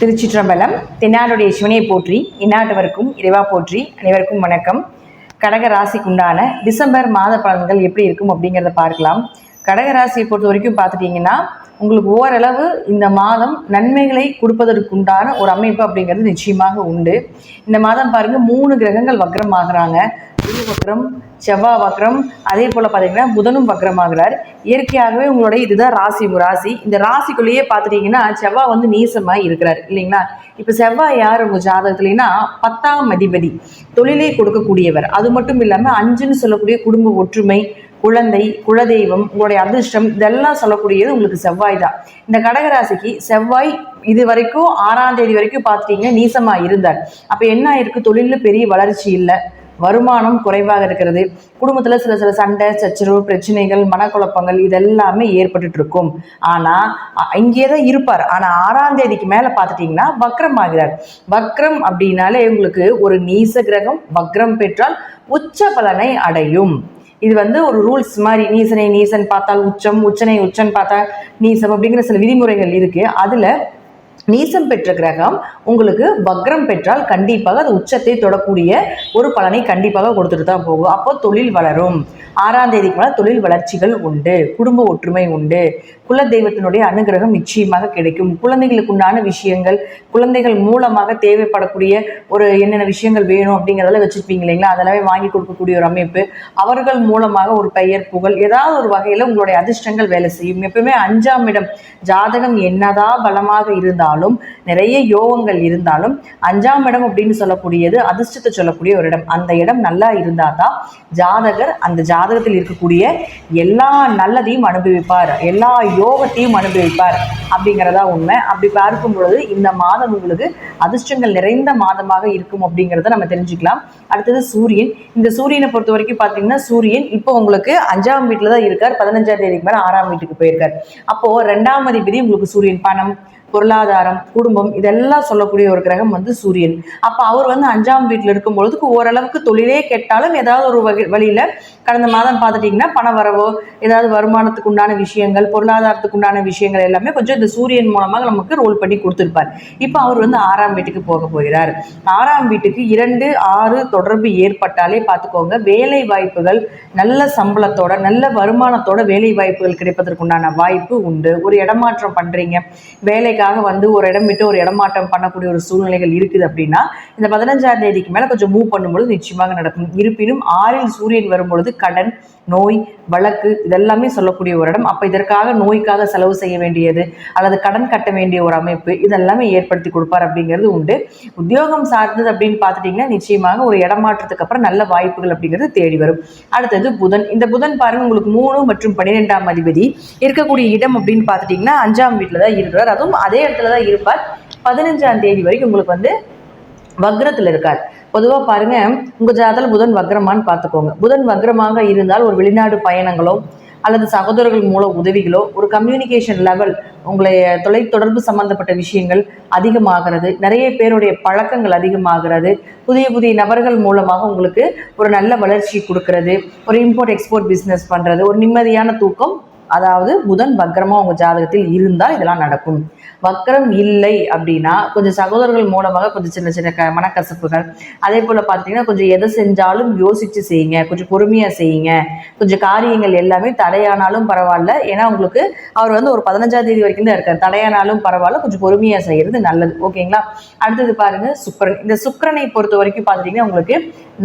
திருச்சிற்றம்பலம் தென்னாடுடைய சிவனை போற்றி இந்நாட்டவருக்கும் இறைவா போற்றி அனைவருக்கும் வணக்கம். கடக ராசிக்குண்டான டிசம்பர் மாத பலன்கள் எப்படி இருக்கும் அப்படிங்கிறத பார்க்கலாம். கடக ராசியை பொறுத்த வரைக்கும் பார்த்துட்டிங்கன்னா உங்களுக்கு ஓரளவு இந்த மாதம் நன்மைகளை கொடுப்பதற்குண்டான ஒரு அமைப்பு அப்படிங்கிறது நிச்சயமாக உண்டு. இந்த மாதம் பாருங்கள் மூணு கிரகங்கள் வக்ரம் ஆகுறாங்க குரு வக்ரம் செவ்வாய் வக்ரம் அதே போல் பார்த்தீங்கன்னா புதனும் வக்ரமாகிறார். இயற்கையாகவே உங்களுடைய இதுதான் ராசி ராசி. இந்த ராசிக்குள்ளேயே பார்த்துட்டிங்கன்னா செவ்வாய் வந்து நீசமாக இருக்கிறார் இல்லைங்களா? இப்போ செவ்வாய் யார் உங்கள் ஜாதகத்துலனா பத்தாம் அதிபதி தொழிலே கொடுக்கக்கூடியவர். அது மட்டும் இல்லாமல் அஞ்சுன்னு சொல்லக்கூடிய குடும்ப ஒற்றுமை குழந்தை குலதெய்வம் உங்களுடைய அதிர்ஷ்டம் இதெல்லாம் சொல்லக்கூடியது உங்களுக்கு செவ்வாய் தான். இந்த கடகராசிக்கு செவ்வாய் இது வரைக்கும் ஆறாம் தேதி வரைக்கும் பார்த்துட்டிங்கன்னா நீசமாக இருந்தார். அப்போ என்ன ஆயிருக்கு? தொழிலில் பெரிய வளர்ச்சி இல்லை. வருமானம் குறைவாக இருக்கிறது. குடும்பத்தில் சில சில சண்டை சச்சரவு பிரச்சனைகள் மனக்குழப்பங்கள் இதெல்லாமே ஏற்பட்டுட்டு இருக்கும் ஆனால் இங்கே தான் இருப்பார். ஆனால் ஆறாம் தேதிக்கு மேலே பார்த்துட்டிங்கன்னா வக்ரம் ஆகிறார். வக்ரம் அப்படின்னாலே உங்களுக்கு ஒரு நீச கிரகம் வக்ரம் பெற்றால் உச்ச பலனை அடையும். இது வந்து ஒரு ரூல்ஸ் மாதிரி நீசனை நீசன் பார்த்தால் உச்சம் உச்சனை உச்சன் பார்த்தால் நீசம் அப்படிங்கிற சில விதிமுறைகள் இருக்குது அதில் நீசம் பெற்ற கிரகம் உங்களுக்கு வக்ரம் பெற்றால் கண்டிப்பாக அது உச்சத்தை தொடக்கூடிய ஒரு பலனை கண்டிப்பாக கொடுத்துட்டு தான் போகும். அப்போ தொழில் வளரும். ஆறாம் தேதிக்கு மேலே தொழில் வளர்ச்சிகள் உண்டு. குடும்ப ஒற்றுமை உண்டு. குல தெய்வத்தினுடைய அனுகிரகம் நிச்சயமாக கிடைக்கும். குழந்தைகளுக்கு உண்டான விஷயங்கள் குழந்தைகள் மூலமாக தேவைப்படக்கூடிய ஒரு என்னென்ன விஷயங்கள் வேணும் அப்படிங்கிறதெல்லாம் வச்சுருப்பீங்க இல்லைங்களா? அதெல்லாமே வாங்கி கொடுக்கக்கூடிய ஒரு அமைப்பு. அவர்கள் மூலமாக ஒரு பெயர் புகழ் ஏதாவது ஒரு வகையில் உங்களுடைய அதிர்ஷ்டங்கள் வேலை செய்யும். எப்பவுமே அஞ்சாம் இடம் ஜாதகம் என்னதான் பலமாக இருந்தாலும் நிறைய யோகங்கள் இருந்தாலும் அஞ்சாம் இடம் அப்படின்னு சொல்லக்கூடியது அதிர்ஷ்டத்தை சொல்லக்கூடிய ஒரு இடம். அந்த இடம் நல்லா இருந்தால் தான் ஜாதகர் அந்த ஜாதகத்தில் இருக்கக்கூடிய எல்லா நல்லதையும் அனுபவிப்பார். எல்லா யோகத்தையும் அனுபவிப்பார். அப்படிங்கிறதா உண்மை. அப்படி பார்க்கும் பொழுது இந்த மாதம் உங்களுக்கு அதிர்ஷ்டங்கள் நிறைந்த மாதமாக இருக்கும் அப்படிங்கிறத நம்ம தெரிஞ்சுக்கலாம். அடுத்தது சூரியன். இந்த சூரியனை பொறுத்த வரைக்கும் பார்த்தீங்கன்னா சூரியன் இப்போ உங்களுக்கு அஞ்சாம் வீட்டில் தான் இருக்கார். பதினஞ்சாம் தேதிக்கு மேலே ஆறாம் வீட்டுக்கு போயிருக்கார். அப்போ ரெண்டாம் அதிபதி உங்களுக்கு சூரியன் பணம். பொருளாதாரம் குடும்பம் இதெல்லாம் சொல்லக்கூடிய ஒரு கிரகம் வந்து சூரியன். அப்போ அவர் வந்து அஞ்சாம் வீட்டில் இருக்கும் பொழுதுக்கு ஓரளவுக்கு தொழிலே கெட்டாலும் ஏதாவது ஒரு வகை வழியில் கடந்த மாதம் பார்த்துட்டிங்கன்னா பண வரவோ ஏதாவது வருமானத்துக்கு உண்டான விஷயங்கள் பொருளாதாரத்துக்கு உண்டான விஷயங்கள் எல்லாமே கொஞ்சம் இந்த சூரியன் மூலமாக நமக்கு ரோல் பண்ணி கொடுத்துருப்பார். இப்போ அவர் வந்து ஆறாம் வீட்டுக்கு போக போகிறார். ஆறாம் வீட்டுக்கு இரண்டு ஆறு தொடர்பு ஏற்பட்டாலே பார்த்துக்கோங்க வேலை வாய்ப்புகள் நல்ல சம்பளத்தோட நல்ல வருமானத்தோட வேலை வாய்ப்புகள் கிடைப்பதற்குண்டான வாய்ப்பு உண்டு. ஒரு இடமாற்றம் பண்ணுறீங்க வேலை வேலைக்காக வந்து ஒரு இடம் விட்டு ஒரு இடமாற்றம் பண்ணக்கூடிய ஒரு சூழ்நிலைகள் இருக்குது அப்படின்னா இந்த பதினஞ்சாம் தேதிக்கு மேலே கொஞ்சம் மூவ் பண்ணும்பொழுது நிச்சயமாக நடக்கும். இருப்பினும் ஆறில் சூரியன் வரும்பொழுது கடன் நோய் வழக்கு இதெல்லாமே சொல்லக்கூடிய ஒரு இடம். அப்போ இதற்காக நோய்க்காக செலவு செய்ய வேண்டியது அல்லது கடன் கட்ட வேண்டிய ஒரு அமைப்பு இதெல்லாமே ஏற்படுத்தி கொடுப்பார் அப்படிங்கிறது உண்டு. உத்தியோகம் சார்ந்தது அப்படின்னு பார்த்துட்டிங்கன்னா நிச்சயமாக ஒரு இடமாற்றத்துக்கு அப்புறம் நல்ல வாய்ப்புகள் அப்படிங்கிறது தேடி வரும். அடுத்தது புதன். இந்த புதன் பாருங்க உங்களுக்கு மூணு மற்றும் பன்னிரெண்டாம் அதிபதி இருக்கக்கூடிய இடம் அப்படின்னு பார்த்துட்டிங்கன்னா அஞ்சாம் வீட்டில் தான் இருக்கிறார். அதுவும் அதே இடத்துல தான் இருப்பார். பதினஞ்சாம் தேதி வரைக்கும் உங்களுக்கு வந்து வக்ரத்தில் இருக்கார். பொதுவாக பாருங்க உங்கள் ஜாதல் புதன் வக்ரமான்னு பார்த்துக்கோங்க. புதன் வக்ரமாக இருந்தால் ஒரு வெளிநாடு பயணங்களோ அல்லது சகோதரர்கள் மூலம் உதவிகளோ ஒரு கம்யூனிகேஷன் லெவல் உங்களுடைய தொலைத்தொடர்பு சம்பந்தப்பட்ட விஷயங்கள் அதிகமாகிறது. நிறைய பேருடைய பழக்கங்கள் அதிகமாகிறது. புதிய புதிய நபர்கள் மூலமாக உங்களுக்கு ஒரு நல்ல வளர்ச்சி கொடுக்கறது. ஒரு இம்போர்ட் எக்ஸ்போர்ட் பிஸ்னஸ் பண்ணுறது ஒரு நிம்மதியான தூக்கம் அதாவது புதன் வக்ரமாக உங்கள் ஜாதகத்தில் இருந்தால் இதெல்லாம் நடக்கும். வக்ரம் இல்லை அப்படின்னா கொஞ்சம் சகோதரர்கள் மூலமாக கொஞ்சம் சின்ன சின்ன க மனக்கசப்புகள். அதே போல் பார்த்தீங்கன்னா கொஞ்சம் எதை செஞ்சாலும் யோசித்து செய்யுங்க. கொஞ்சம் பொறுமையாக செய்யுங்க. கொஞ்சம் காரியங்கள் எல்லாமே தடையானாலும் பரவாயில்ல. ஏன்னா உங்களுக்கு அவர் வந்து ஒரு பதினஞ்சாம் தேதி வரைக்கும் தான் இருக்கார். தடையானாலும் பரவாயில்ல. கொஞ்சம் பொறுமையாக செய்கிறது நல்லது. ஓகேங்களா? அடுத்தது பாருங்கள் சுக்கரன். இந்த சுக்கரனை பொறுத்த வரைக்கும் பார்த்துட்டிங்கன்னா உங்களுக்கு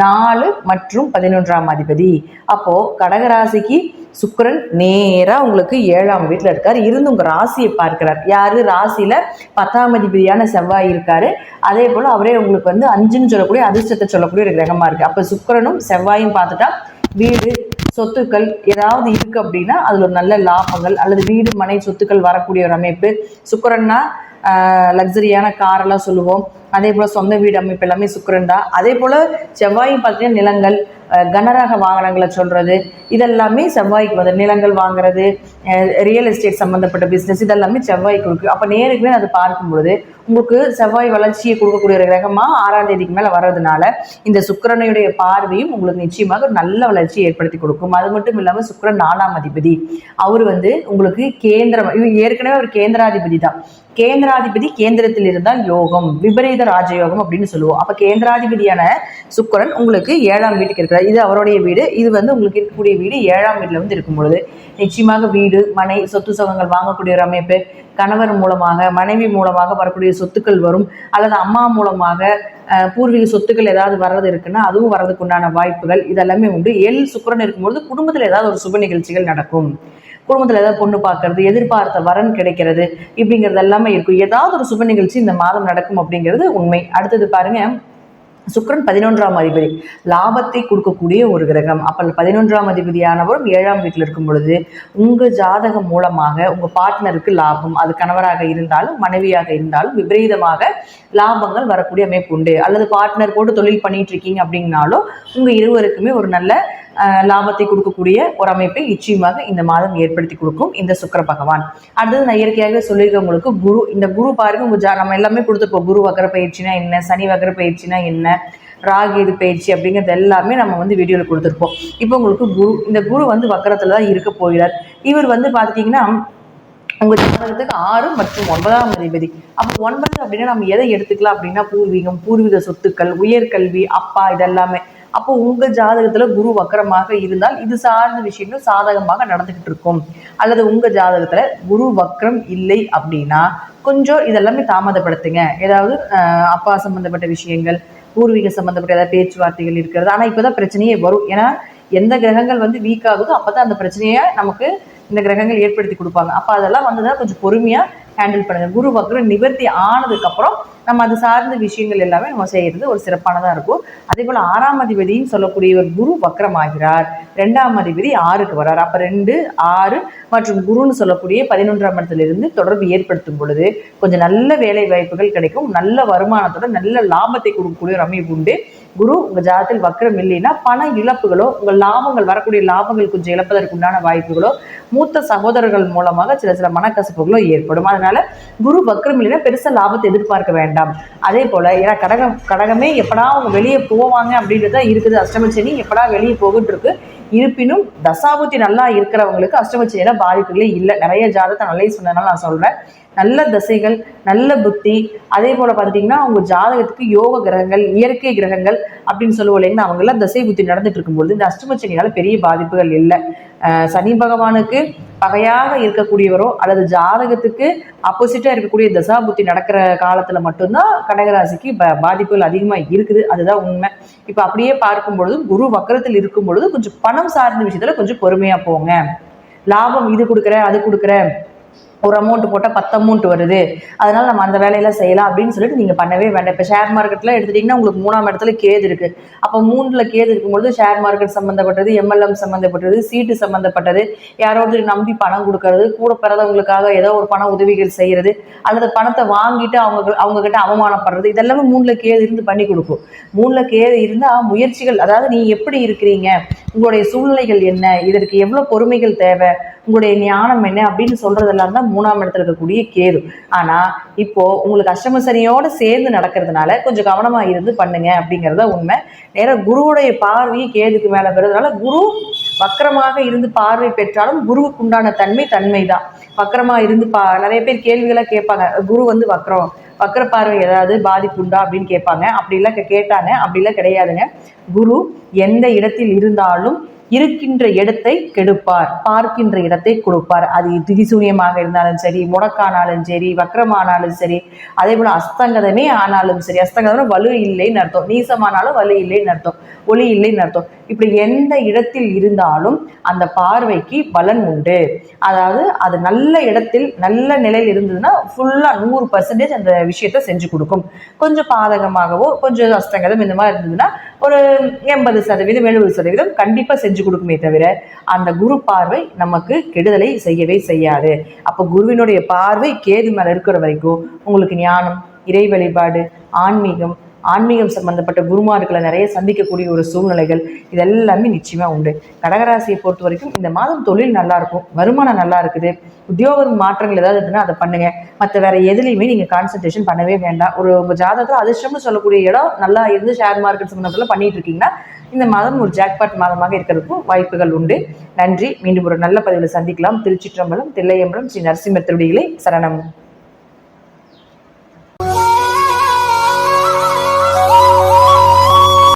நாலு மற்றும் பதினொன்றாம் அதிபதி. அப்போது கடகராசிக்கு சுக்கரன் நேராக உங்களுக்கு ஏழாம் வீட்டில் இருக்கார். இருந்து உங்கள் ராசியை பார்க்கிறார். யார்? ராசியில் பத்தாம் அதிபதியான செவ்வாய் இருக்கார். அதே போல் அவரே உங்களுக்கு வந்து அஞ்சுன்னு சொல்லக்கூடிய அதிர்ஷ்டத்தை சொல்லக்கூடிய ஒரு கிரகமாக இருக்குது அப்போ சுக்கரனும் செவ்வாயும் பார்த்துட்டா வீடு சொத்துக்கள் ஏதாவது இருக்குது அப்படின்னா அதில் ஒரு நல்ல லாபங்கள் அல்லது வீடு மனை சொத்துக்கள் வரக்கூடிய ஒரு அமைப்பு. சுக்கரன்னா லக்ஸரியான காரெல்லாம் சொல்லுவோம். அதே போல் சொந்த வீடு அமைப்பு எல்லாமே சுக்கரன் தான் அதே போல் செவ்வாயும் பார்த்தீங்கன்னா நிலங்கள் கனரக வாகனங்களை சொல்கிறது இதெல்லாமே செவ்வாய்க்கு வந்து நிலங்கள் வாங்குறது ரியல் எஸ்டேட் சம்மந்தப்பட்ட பிஸ்னஸ் இதெல்லாமே செவ்வாய்க்கு இருக்குது அப்போ நேருக்கு அதை அது பார்க்கும் பொழுது உங்களுக்கு செவ்வாய் வளர்ச்சியை கொடுக்கக்கூடிய ஒரு கிரகமாக ஆறாம் தேதிக்கு மேலே வர்றதுனால இந்த சுக்கரனுடைய பார்வையும் உங்களுக்கு நிச்சயமாக ஒரு நல்ல வளர்ச்சியை ஏற்படுத்தி கொடுக்கும். அது மட்டும் இல்லாமல் சுக்கரன் நாலாம் அதிபதி. அவர் வந்து உங்களுக்கு கேந்திரம் ஏற்கனவே ஒரு கேந்திராதிபதி தான். கேந்திராதிபதி கேந்திரத்தில் இருந்தால் யோகம் விபரீத ராஜயோகம் அப்படின்னு சொல்லுவோம். அப்போ கேந்திராதிபதியான சுக்கிரன் உங்களுக்கு ஏழாம் வீட்டுக்கு இருக்கிறார். இது அவருடைய வீடு. இது வந்து உங்களுக்கு இருக்கக்கூடிய வீடு ஏழாம் வீட்டில் வந்து இருக்கும் பொழுது. நிச்சயமாக வீடு மனை சொத்து சுகங்கள் வாங்கக்கூடிய ஒரு அமைப்பு. கணவர் மூலமாக மனைவி மூலமாக வரக்கூடிய சொத்துக்கள் வரும். அல்லது அம்மா மூலமாக பூர்வீக சொத்துக்கள் ஏதாவது வர்றது இருக்குன்னா அதுவும் வர்றதுக்கு உண்டான வாய்ப்புகள் இதெல்லாமே உண்டு. ஏழு சுக்கிரன் இருக்கும்பொழுது குடும்பத்தில் ஏதாவது ஒரு சுப நிகழ்ச்சிகள் நடக்கும். குடும்பத்தில் ஏதாவது பொண்ணு பார்க்கறது எதிர்பார்த்த வரன் கிடைக்கிறது இப்படிங்கிறது எல்லாமே இருக்கும். ஏதாவது ஒரு சுப நிகழ்ச்சி இந்த மாதம் நடக்கும் அப்படிங்கிறது உண்மை. அடுத்தது பாருங்க சுக்கரன் பதினொன்றாம் அதிபதி. லாபத்தை கொடுக்கக்கூடிய ஒரு கிரகம். அப்போ பதினொன்றாம் அதிபதியானவரும் ஏழாம் வீட்டில் இருக்கும் பொழுது உங்கள் ஜாதகம் மூலமாக உங்கள் பார்ட்னருக்கு லாபம். அது கணவராக இருந்தாலும் மனைவியாக இருந்தாலும் விபரீதமாக லாபங்கள் வரக்கூடிய அமைப்பு உண்டு. அல்லது பார்ட்னர் போட்டு தொழில் பண்ணிட்டு இருக்கீங்க அப்படின்னாலும் உங்கள் இருவருக்குமே ஒரு நல்ல லாபத்தை கொடுக்கக்கூடிய ஒரு அமைப்பை நிச்சயமாக இந்த மாதம் ஏற்படுத்தி கொடுக்கும் இந்த சுக்கிர பகவான். அடுத்தது நான் இயற்கையாக சொல்லியிருக்கேன் உங்களுக்கு குரு இந்த குரு பாருங்க உங்க ஜா- நம்ம எல்லாமே கொடுத்துருப்போம். குரு வக்கர பயிற்சினா என்ன சனி வக்கர பயிற்சினா என்ன ராகு இது பயிற்சி அப்படிங்கிறது எல்லாமே நம்ம வந்து வீடியோவில் கொடுத்துருப்போம். இப்போ உங்களுக்கு குரு இந்த குரு வந்து வக்கரத்தில் தான் இருக்க போகிறார். இவர் வந்து பார்த்துட்டிங்கன்னா உங்கள் ஜாதகத்துக்கு ஆறு மற்றும் ஒன்பதாம் அதிபதி. அப்போ ஒன்பது அப்படின்னா நம்ம எதை எடுத்துக்கலாம் அப்படின்னா பூர்வீகம் பூர்வீக சொத்துக்கள் உயர்கல்வி அப்பா இதெல்லாமே. அப்போ உங்க ஜாதகத்துல குரு வக்கரமாக இருந்தால் இது சார்ந்த விஷயங்கள் சாதகமாக நடந்துகிட்டு இருக்கும். அல்லது உங்க ஜாதகத்துல குரு வக்கரம் இல்லை அப்படின்னா கொஞ்சம் இதெல்லாமே தாமதப்படுத்துங்க. ஏதாவது அப்பா சம்பந்தப்பட்ட விஷயங்கள் பூர்வீக சம்பந்தப்பட்ட ஏதாவது பேச்சுவார்த்தைகள் இருக்கிறது. ஆனா இப்பதான் பிரச்சனையே வரும். ஏன்னா எந்த கிரகங்கள் வந்து வீக் ஆகுதோ அப்பதான் அந்த பிரச்சனையை நமக்கு இந்த கிரகங்கள் ஏற்படுத்தி கொடுப்பாங்க. அப்போ அதெல்லாம் வந்ததுன்னா கொஞ்சம் பொறுமையாக ஹேண்டில் பண்ணுங்க. குரு வக்ரம் நிவர்த்தி ஆனதுக்கப்புறம் நம்ம அது சார்ந்த விஷயங்கள் எல்லாமே நம்ம செய்யறது ஒரு சிறப்பானதாக இருக்கும். அதே போல் ஆறாம் அதிபதின்னு சொல்லக்கூடியவர் குரு வக்ரமாகிறார் ரெண்டாம் அதிபதி ஆறுக்கு வரார். அப்போ ரெண்டு ஆறு மற்றும் குருன்னு சொல்லக்கூடிய பதினொன்றாம் இடத்திலிருந்து தொடர்பு ஏற்படுத்தும் பொழுது கொஞ்சம் நல்ல வேலை வாய்ப்புகள் கிடைக்கும். நல்ல வருமானத்தோட நல்ல லாபத்தை கொடுக்கக்கூடிய ஒரு அமைப்பு உண்டு. குரு உங்க ஜாதத்தில் வக்ரம் இல்லைன்னா பண இழப்புகளோ உங்கள் லாபங்கள் வரக்கூடிய லாபங்கள் கொஞ்சம் இழப்பதற்கு உண்டான வாய்ப்புகளோ மூத்த சகோதரர்கள் மூலமாக சில சில மனக்கசப்புகளோ ஏற்படும். அதனால குரு வக்ரம் இல்லைன்னா பெருசா லாபத்தை எதிர்பார்க்க வேண்டாம். அதே போல ஏன்னா கடகம் கடகமே எப்படா அவங்க வெளியே போவாங்க அப்படின்றது தான் இருக்குது அஷ்டமச்சனி எப்படா வெளியே போகுன்னு இருக்கு இருப்பினும் தசாபுத்தி நல்லா இருக்கிறவங்களுக்கு அஷ்டமச்சனியில பாதிப்புகளே இல்லை. நிறைய ஜாதகத்தை நல்லே சொன்னதுனால நான் சொல்றேன். நல்ல தசைகள் நல்ல புத்தி அதே போல பார்த்துட்டிங்கன்னா அவங்க ஜாதகத்துக்கு யோக கிரகங்கள் இயற்கை கிரகங்கள் அப்படின்னு சொல்லுவோம் இல்லைங்களா அவங்கெல்லாம் தசை புத்தி நடந்துட்டு இருக்கும்போது இந்த அஷ்டமச்சனியால பெரிய பாதிப்புகள் இல்லை. சனி பகவானுக்கு பகையாக இருக்கக்கூடியவரோ அல்லது ஜாதகத்துக்கு ஆப்போசிட்டாக இருக்கக்கூடிய தசா புத்தி நடக்கிற காலத்தில் மட்டும்தான் கடகராசிக்கு ப பாதிப்புகள் அதிகமாக இருக்குது. அதுதான் உண்மை. இப்போ அப்படியே பார்க்கும் பொழுது குரு வக்கரத்தில் இருக்கும் பொழுது கொஞ்சம் பணம் சார்ந்த விஷயத்தில் கொஞ்சம் பொறுமையாக போங்க. லாபம் இது கொடுக்குறேன் அது கொடுக்குறேன் ஒரு அமௌண்ட் போட்டால் பத்து அமௌண்ட் வருது. அதனால நம்ம அந்த வேலையெல்லாம் செய்யலாம் அப்படின்னு சொல்லிட்டு நீங்கள் பண்ணவே வேண்டாம். இப்போ ஷேர் மார்க்கெட்டில் எடுத்துட்டிங்கன்னா உங்களுக்கு மூணாம் இடத்துல கேது இருக்குது அப்போ மூணில் கேது இருக்கும்பொழுது ஷேர் மார்க்கெட் சம்மந்தப்பட்டது எம்எல்எம் சம்மந்தப்பட்டது சீட்டு சம்மந்தப்பட்டது யாராவது நம்பி பணம் கொடுக்கறது கூட பிறந்தவங்களுக்காக ஏதோ ஒரு பண உதவிகள் செய்கிறது அல்லது பணத்தை வாங்கிட்டு அவங்க அவங்க கிட்ட அவமானப்படுறது இதெல்லாமே மூணில் கேது இருந்து பண்ணி கொடுக்கும். மூணில் கேது இருந்தால் முயற்சிகள் அதாவது நீ எப்படி இருக்கிறீங்க உங்களுடைய சூழ்நிலைகள் என்ன இதற்கு எவ்வளோ பொறுமைகள் தேவை உங்களுடைய ஞானம் என்ன அப்படின்னு சொல்றதெல்லாம் தான் மூணாம் இடத்துல இருக்கக்கூடிய கேது. ஆனா இப்போ உங்களுக்கு அஷ்டமசனியோட சேர்ந்து நடக்கிறதுனால கொஞ்சம் கவனமா இருந்து பண்ணுங்க அப்படிங்கிறத உண்மை. நேராக குருவுடைய பார்வையை கேதுக்கு மேல பெறதுனால குரு வக்கரமாக இருந்து பார்வை பெற்றாலும் குருவுக்கு உண்டான தன்மை தன்மை தான் வக்கரமா இருந்து பா நிறைய பேர் கேள்விகளா கேட்பாங்க குரு வந்து வக்கரம் வக்கர பார்வை ஏதாவது பாதிப்பு உண்டா அப்படின்னு கேட்பாங்க. அப்படிலாம் கேட்டாங்க அப்படிலாம் கிடையாதுங்க. குரு எந்த இடத்தில் இருந்தாலும் இருக்கின்ற இடத்தை கெடுப்பார் பார்க்கின்ற இடத்தை கொடுப்பார். அது திதிசூனியமாக இருந்தாலும் சரி முடக்கானாலும் சரி வக்ரமானாலும் சரி அதே போல அஸ்தங்கதமே ஆனாலும் சரி அஸ்தங்கதம் வலு இல்லைன்னு அர்த்தம். நீசமானாலும் வலு இல்லைன்னு அர்த்தம். ஒளி இல்லைன்னு அர்த்தம். இப்படி எந்த இடத்தில் இருந்தாலும் அந்த பார்வைக்கு பலன் உண்டு. அதாவது அது நல்ல இடத்தில் நல்ல நிலையில் இருந்ததுன்னா ஃபுல்லாக நூறு பர்சன்டேஜ் அந்த விஷயத்த செஞ்சு கொடுக்கும். கொஞ்சம் பாதகமாகவோ கொஞ்சம் அஸ்தங்கதம் இந்த மாதிரி இருந்ததுன்னா ஒரு எண்பது சதவீதம் எழுபது சதவீதம் கண்டிப்பாக செஞ்சு கொடுக்குமே தவிர அந்த குரு பார்வை நமக்கு கெடுதலை செய்யவே செய்யாது. அப்போ குருவினுடைய பார்வை கேது மேலே இருக்கிற வரைக்கும் உங்களுக்கு ஞானம் இறை வழிபாடு ஆன்மீகம் ஆன்மீகம் சம்பந்தப்பட்ட குருமார்களை நிறைய சந்திக்கக்கூடிய ஒரு சூழ்நிலைகள் இதெல்லாமே நிச்சயமாக உண்டு. கடகராசியை பொறுத்த வரைக்கும் இந்த மாதம் தொழில் நல்லா இருக்கும் வருமானம் நல்லா இருக்குது உத்தியோக மாற்றங்கள் ஏதாவது இருக்குன்னா அதை பண்ணுங்க. மற்ற வேற எதுலையுமே நீங்கள் கான்சன்ட்ரேஷன் பண்ணவே வேண்டாம். ஒரு உங்கள் ஜாதகத்தில் அதிர்ஷ்டம்னு சொல்லக்கூடிய இடம் நல்லா இருந்து ஷேர் மார்க்கெட் சம்மந்தப்பட்ட பண்ணிட்டு இருக்கீங்கன்னா இந்த மாதம் ஒரு ஜாக்பாட் மாதமாக இருக்கிறதுக்கும் வாய்ப்புகள் உண்டு. நன்றி. மீண்டும் ஒரு நல்ல பதிவில் சந்திக்கலாம். திருச்சிற்றம்பலம் தில்லையம்பலம் ஸ்ரீ நரசிம்மர் திருடிகளை சரணம்.